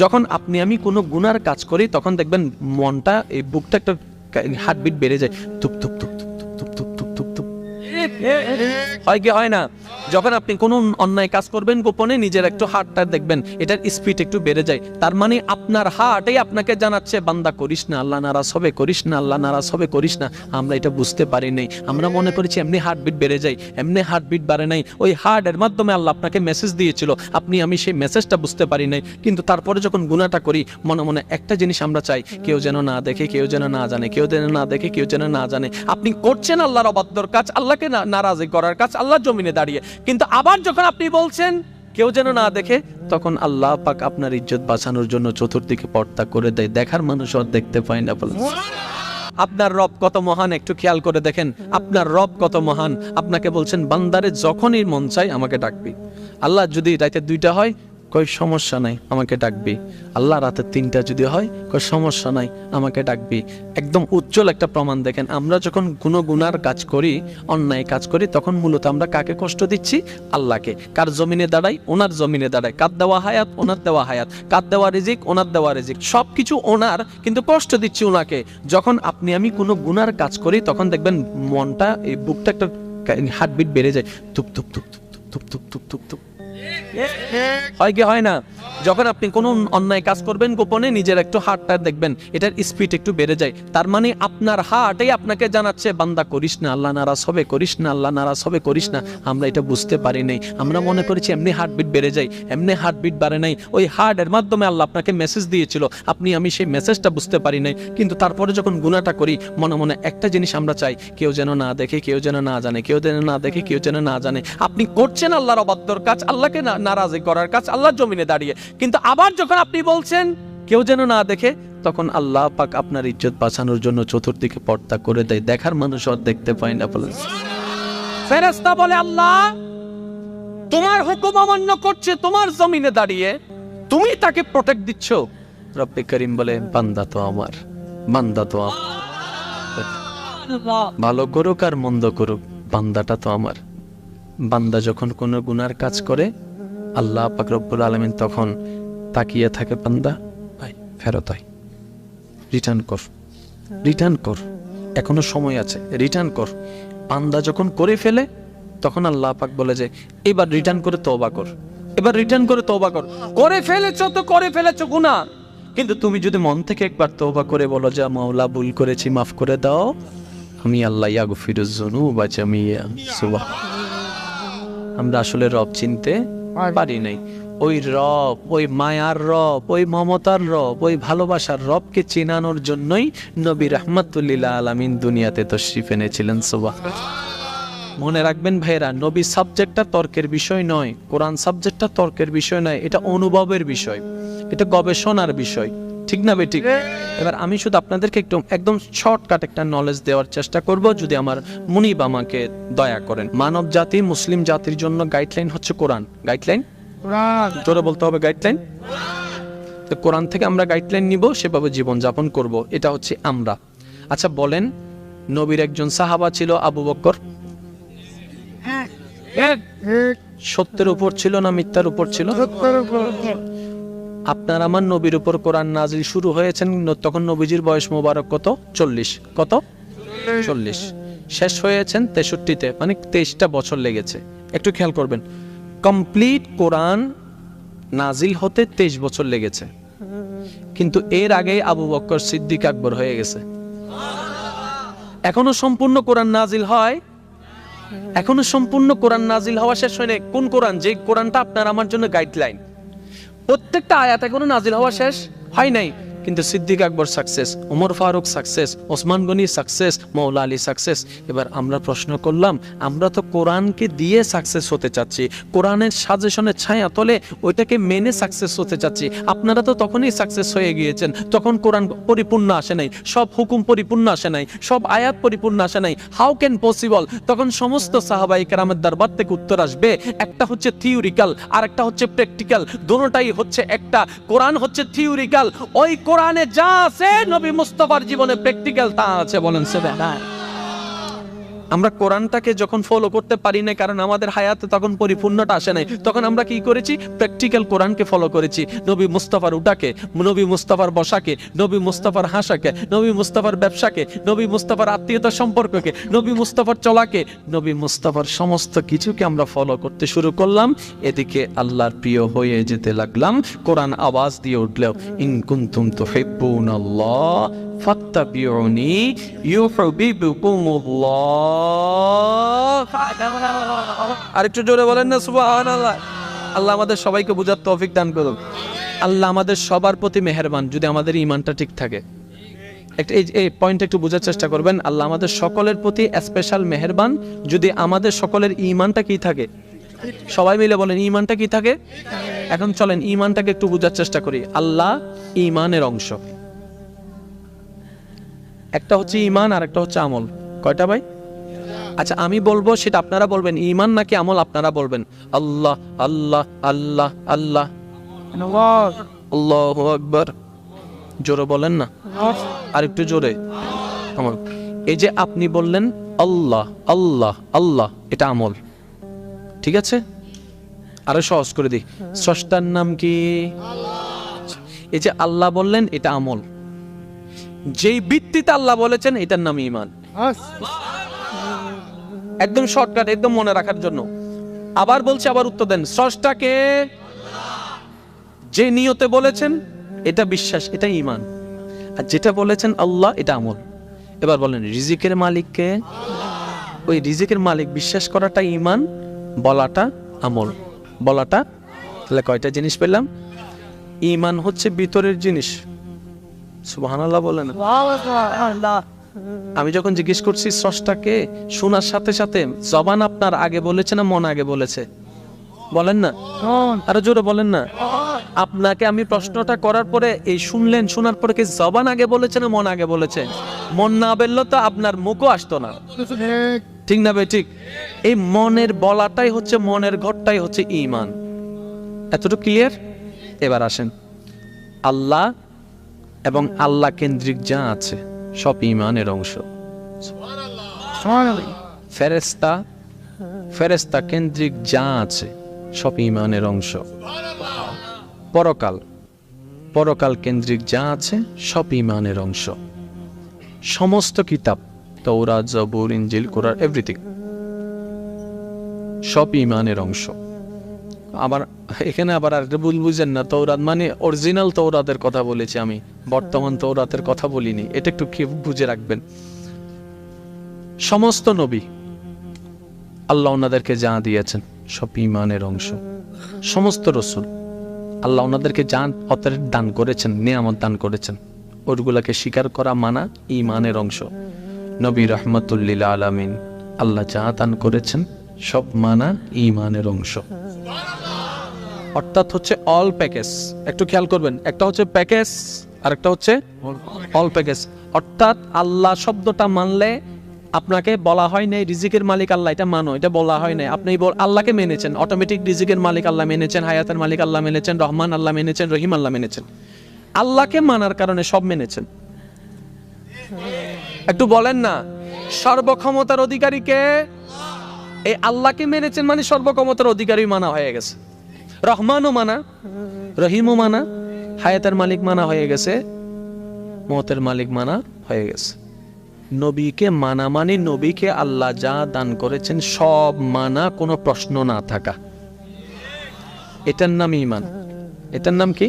যখন আপনি আমি কোনো গুনার কাজ করি, তখন দেখবেন মনটা, এই বুকটা একটা হার্টবিট বেড়ে যায়। তুপ তুপ তুপ তুপ তুপ তুপ তুপ তুপ হয় কি হয় না? যখন আপনি কোনো অন্যায় কাজ করবেন, গোপনে নিজের একটু হার্টটা দেখবেন, এটার স্পিড একটু বেড়ে যায়। তার মানে আপনার হার্টই আপনাকে জানাচ্ছে, বান্দা করিস না, আল্লাহ নারাজ হবে, করিস না, আল্লাহ নারাজ হবে, করিস না। আমরা এটা বুঝতে পারি নাই। আমরা মনে করেছি এমনি হার্টবিট বেড়ে যায়, এমনি হার্টবিট বাড়ে নাই। ওই হার্টের মাধ্যমে আল্লাহ আপনাকে মেসেজ দিয়েছিল। আপনি, আমি সেই মেসেজটা বুঝতে পারি নাই। কিন্তু তারপরে যখন গুণাটা করি, মনে মনে একটা জিনিস আমরা চাই, কেউ যেন না দেখে, কেউ যেন না জানে, কেউ যেন না দেখে, কেউ যেন না জানে। আপনি করছেন আল্লাহর অবাধ্যর কাজ, আল্লাহকে নারাজি করার কাজ আল্লাহর জমিনে দাঁড়িয়ে। কিন্তু আবার যখন আপনি বলছেন, কেউ যেন না দেখে, তখন আল্লাহ পাক আপনার ইজ্জত বাঁচানোর জন্য চতুর্দিকে পর্দা করে দেয়। দেখার মানুষ আর দেখতে পায় না বলে আপনার রব কত মহান, একটু খেয়াল করে দেখেন। আপনার রব কত মহান। আপনাকে বলছেন, বান্দারে যখনই মন চাই আমাকে ডাকবি। আল্লাহ যদি রাইতে দুইটা হয় কই সমস্যা নাই আমাকে ডাকবি আল্লাহ রাতে তিনটা যদি হয় কই সমস্যা নাই আমাকে ডাকবি একদম উজ্জ্বল একটা প্রমাণ দেখেন আমরা যখন গুণ গুনার কাজ করি অন্যায় কাজ করি তখন মূলত আমরা কাকে কষ্ট দিচ্ছি আল্লাহকে কার জমিনে দাঁড়াই ওনার জমিনে দাঁড়াই কার দেওয়া হায়াত ওনার দেওয়া হায়াত কার দেওয়া রিজিক ওনার দেওয়া রিজিক সব কিছু ওনার কিন্তু কষ্ট দিচ্ছি ওনাকে যখন আপনি আমি কোনো গুনার কাজ করি তখন দেখবেন মনটা এই বুকটা একটা হার্টবিট বেড়ে যায় ধুপ তুপ তুপ তুপ তুপ তুপ তুপ তুপ হয় কি, হয় না? যখন আপনি কোনো অন্যায় কাজ করবেন গোপনে, নিজের একটু হার্টটা দেখবেন, এটার স্পিড একটু বেড়ে যায়। তার মানে আপনার হার্টই আপনাকে জানাচ্ছে, বান্দা করিস না, আল্লাহ নারাজ হবে, করিস না, আল্লাহ নারাজ হবে, করিস না। আমরা এটা বুঝতে পারি নাই। আমরা মনে করেছি এমনি হার্টবিট বেড়ে যায়, এমনি হার্টবিট বাড়ে নাই। ওই হার্টের মাধ্যমে আল্লাহ আপনাকে মেসেজ দিয়েছিল। আপনি, আমি সেই মেসেজটা বুঝতে পারি নাই। কিন্তু তারপরে যখন গুণাটা করি, মনে মনে একটা জিনিস আমরা চাই, কেউ যেন না দেখে, কেউ যেন না জানে, কেউ যেন না দেখে, কেউ যেন না জানে। আপনি করছেন আল্লাহর অবাধ্যর কাজ, আল্লাহকে না- নারাজি করার কাজ আল্লাহর জমিনে দাঁড়িয়ে। কিন্তু আবার যখন আপনি বলছেন কেউ যেন না দেখে তখন আল্লাহ পাক আপনার ইজ্জত বাঁচানোর জন্য চতুর্দিকে পর্দা করে দেয়। দেখার মানুষ আর দেখতে পায় না বলে। ফেরেস্তা বলে আল্লাহ তোমার হুকুম অমান্য করছে তোমার জমিনে দাঁড়িয়ে। তুমি তাকে প্রোটেক্ট দিচ্ছ? রব্বে করিম বলে বান্দা তো আমার বান্দা তো আমার। ভালো করুক আর মন্দ করুক বান্দাটা তো আমার। বান্দা যখন কোনো গুনার কাজ করে আল্লাহ পাক রব্বুল আলমিন তখন তাকিয়ে থাকে পান্দা ভাই ফেরত আয়। রিটার্ন কর। রিটার্ন কর। এখনও সময় আছে। রিটার্ন কর। পান্দা যখন করে ফেলে, তখন আল্লাহ পাক বলে যে, এবার রিটার্ন করে তওবা কর। এবার রিটার্ন করে তওবা কর। করে ফেলেছ তো, করে ফেলেছো, গুনাহ। কিন্তু তুমি যদি মন থেকে একবার তওবা করে বলো যে, মাওলা, ভুল করেছি, মাফ করে দাও। আমি আল্লাহ ইয়াগফিরুজ যুনুব জামিয়া সুবহান আমরা আসলে রব চিনতে পারি নাই। ওই রব, ওই মায়ার রব, ওই মমতার রব, ওই ভালোবাসার রবকে চেনানোর জন্যই নবী রহমতুল্লিল্লাহ আলামিন দুনিয়াতে তশরিফ এনেছিলেন সুবাহ মনে রাখবেন ভাইরা নবী সাবজেক্টটা তর্কের বিষয় নয়, কোরআন সাবজেক্টটা তর্কের বিষয় নয়, এটা অনুভবের বিষয়, এটা গবেষণার বিষয়, ঠিক না বেটি এবার আমি শুধু আপনাদেরকে একটু একদম শর্টকাট একটা নলেজ দেওয়ার চেষ্টা করব যদি আমার মুনিব আমাকে দয়া করেন। মানব জাতি মুসলিম জাতির জন্য গাইডলাইন হচ্ছে কোরআন। গাইডলাইন জোরে বলতে হবে গাইডলাইন তো কোরআন থেকে আমরা গাইডলাইন নিব সেভাবে জীবন যাপন করব। এটা হচ্ছে আমরা। আচ্ছা বলেন নবীর একজন সাহাবা ছিল আবু বক্কর? সত্যের উপর ছিল না মিথ্যার উপর ছিল? আপনার আমার নবীর উপর কোরআন নাজিল শুরু হয়েছেন, তখন নবীজির বয়স মোবারক কত? চল্লিশ। কত? চল্লিশ। শেষ হয়েছেন তেষট্টিতে মানে তেইশটা বছর লেগেছে। একটু খেয়াল করবেন। কমপ্লিট কোরআন নাজিল হতে তেইশ বছর লেগেছে। কিন্তু এর আগে আবু বক্কর সিদ্দিক আকবর হয়ে গেছে। এখনও সম্পূর্ণ কোরআন নাজিল হয়? এখনও সম্পূর্ণ কোরআন নাজিল হওয়া শেষ হয়নি কোন কোরআন? যে কোরআনটা আপনার আমার জন্য গাইডলাইন প্রত্যেকটা আয়াতে কোনো নাজিল হওয়া শেষ হয় নাই। কিন্তু Siddique Akbar success Omar Faruk success Osman Gani success Moula Ali success এবার আমরা প্রশ্ন করলাম, আমরা তো কোরআনকে দিয়ে সাকসেস হতে চাচ্ছি, কোরআনের সাজেশনের ছায়া তলে ওইটাকে মেনে সাকসেস হতে চাচ্ছি। আপনারা তো তখনই সাকসেস হয়ে গিয়েছেন, তখন কোরআন পরিপূর্ণ আসে নাই, সব হুকুম পরিপূর্ণ আসে নাই, সব আয়াত পরিপূর্ণ আসে নাই। হাউ ক্যান পসিবল তখন সমস্ত সাহাবাই কেরামের দরবার থেকে উত্তর আসবে, একটা হচ্ছে থিওরিক্যাল আর একটা হচ্ছে প্র্যাকটিক্যাল দুটোটাই হচ্ছে একটা, কোরআন হচ্ছে থিওরিক্যাল ওই কোরআনে যা আছে নবী মুস্তফার জীবনে প্র্যাকটিক্যাল তা আছে বলেন সে আমরা কোরআনটাকে যখন ফলো করতে পারি না কারণ আমাদের হায়াতে তখন পরিপূর্ণটা আসে নাই, তখন আমরা কি করেছি? প্র্যাকটিক্যাল কোরআনকে ফলো করেছি। নবী মুস্তাফার উটাকে, নবী মুস্তাফার বসাকে, নবী মুস্তাফার হাসাকে, নবী মুস্তাফার ব্যবসাকে, নবী মুস্তাফার আত্মীয়তা সম্পর্ককে, নবী মুস্তাফার চলাকে, নবী মুস্তাফার সমস্ত কিছুকে আমরা ফলো করতে শুরু করলাম। এদিকে আল্লাহর প্রিয় হয়ে যেতে লাগলাম। কোরআন আওয়াজ দিয়ে উঠলেও ইন কুনতুম তুহিব্বুনাল্লাহ ফাত্তাবিউনি ইউহিব্বুকুমুল্লাহ। আরেকটু জোরে বলেন না, সুবহানাল্লাহ। আল্লাহ আমাদের সবাইকে বুঝার তৌফিক দান করুন আল্লাহ আমাদের সবার প্রতি মেহেরবান, যদি আমাদের ইমানটা ঠিক থাকে। একটা এই এই পয়েন্টটা একটু বোঝার চেষ্টা করবেন। আল্লাহ আমাদের সকলের প্রতি স্পেশাল মেহেরবান, যদি আমাদের সকলের ইমানটা কি থাকে? সবাই মিলে বলেন ইমানটা কি থাকে? এখন চলেন ইমানটাকে একটু বোঝার চেষ্টা করি। আল্লাহ ইমানের অংশ। একটা হচ্ছে ইমান আর একটা হচ্ছে আমল। কয়টা ভাই? আচ্ছা আমি বলব সেটা আপনারা বলবেন ইমান নাকি আমল আপনারা বলবেন? আল্লাহ আল্লাহ আল্লাহ আল্লাহ। আল্লাহ আকবার। জোরে বলেন না? আর একটু জোরে এই যে আপনি বললেন, আল্লাহ আল্লাহ আল্লাহ, এটা আমল। ঠিক আছে? আরও সহজ করে দিই। স্রষ্টার নাম কি? এই যে আল্লাহ বললেন, এটা আমল। যেই ভিত্তিতে আল্লাহ বলেছেন, এটার নাম ইমান একদম শর্টকাট একদম মনে রাখার জন্য। আবার বলছে, আবার উত্তর দেন, স্রষ্টাকে যে নিয়তে বলেছেন, এটা বিশ্বাস, এটা ইমান আর যেটা বলেছেন আল্লাহ, এটা আমল। এবার বলেন, রিজিকের মালিককে, ওই রিজিকের মালিক বিশ্বাস করাটা ইমান বলাটা আমল। বলাটা, তাহলে কয়টা জিনিস পেলাম? ইমান হচ্ছে ভিতরের জিনিস। সুবহানাল্লাহ বলেন। আমি যখন জিজ্ঞেস করছি স্রষ্টাকে শোনার সাথে সাথে জবান আপনার আগে বলেছে না মন আগে বলেছে? বলেন না। আরও জোরে বলেন না। আপনাকে আমি প্রশ্নটা করার পরে এই শুনলেন শোনার পরে কি জবান আগে বলেছে না মন আগে বলেছে? মন না বেরলো তো আপনার মুখও আসতো না। ঠিক না ভাই ঠিক? এই মনের বলাটাই হচ্ছে মনের ঘরটাই হচ্ছে ইমান এতটুকু ক্লিয়ার এবার আসেন। আল্লাহ এবং আল্লাহ কেন্দ্রিক যা আছে সব ইমানের অংশ। ফেরেস্তা ফেরেস্তা কেন্দ্রিক যা আছে সব ইমানের অংশ। পরকাল পরকাল কেন্দ্রিক যা আছে সব ইমানের অংশ। সমস্ত কিতাব তৌরা জবুর ইঞ্জিল কোরআন এভরিথিং সব ইমানের অংশ। আবার এখানে আবার আরেকটা ভুল বুঝেন না তৌরাত মানে অরিজিনাল তৌরাতের কথা বলেছি আমি। বর্তমান তো তৌরাতের কথা বলিনি। এটা একটু বুঝে রাখবেন? সমস্ত নবী আল্লাহ ওনাদেরকে যা দিয়েছেন, সব ইমানের অংশ। সমস্ত রসুল আল্লাহ ওনাদেরকে যা অতরে দান করেছেন, নিয়ামত দান করেছেন। ওরগুলাকে স্বীকার করা মানা ইমানের অংশ। নবী রহমতুল্লিল আলামিন আল্লাহ যা দান করেছেন, সব মানা ইমানের অংশ। অর্থাৎ হচ্ছে অল প্যাকেজ একটু খেয়াল করবেন, একটা হচ্ছে প্যাকেজ আর একটা হচ্ছে অল প্যাকেজ। অর্থাৎ আল্লাহ শব্দটা মানলে আপনাকে বলা হয় নাই রিজিকের মালিক আল্লাহ, এটা মানো, এটা বলা হয় নাই। আপনি আল্লাহকে মেনেছেন অটোমেটিক রিজিকের মালিক আল্লাহ মেনেছেন, হায়াতের মালিক আল্লাহ মেনেছেন, রহমান আল্লাহ মেনেছেন, রহিম আল্লাহ মেনেছেন। আল্লাহকে মানার কারণে সব মেনেছেন। একটু বলেন না, সর্বক্ষমতার অধিকারীকে এই আল্লাহকে মেনেছেন মানে সর্বক্ষমতার অধিকারী মানা হয়ে গেছে। রহমানও মানা, রহিমও মানা হায়াতের মালিক মানা হয়ে গেছে, মতের মালিক মানা হয়ে গেছে। নবীকে মানা মানি নবীকে আল্লাহ যা দান করেছেন, সব মানা, কোনো প্রশ্ন না থাকা। এটার নাম ইমান এটার নাম কি?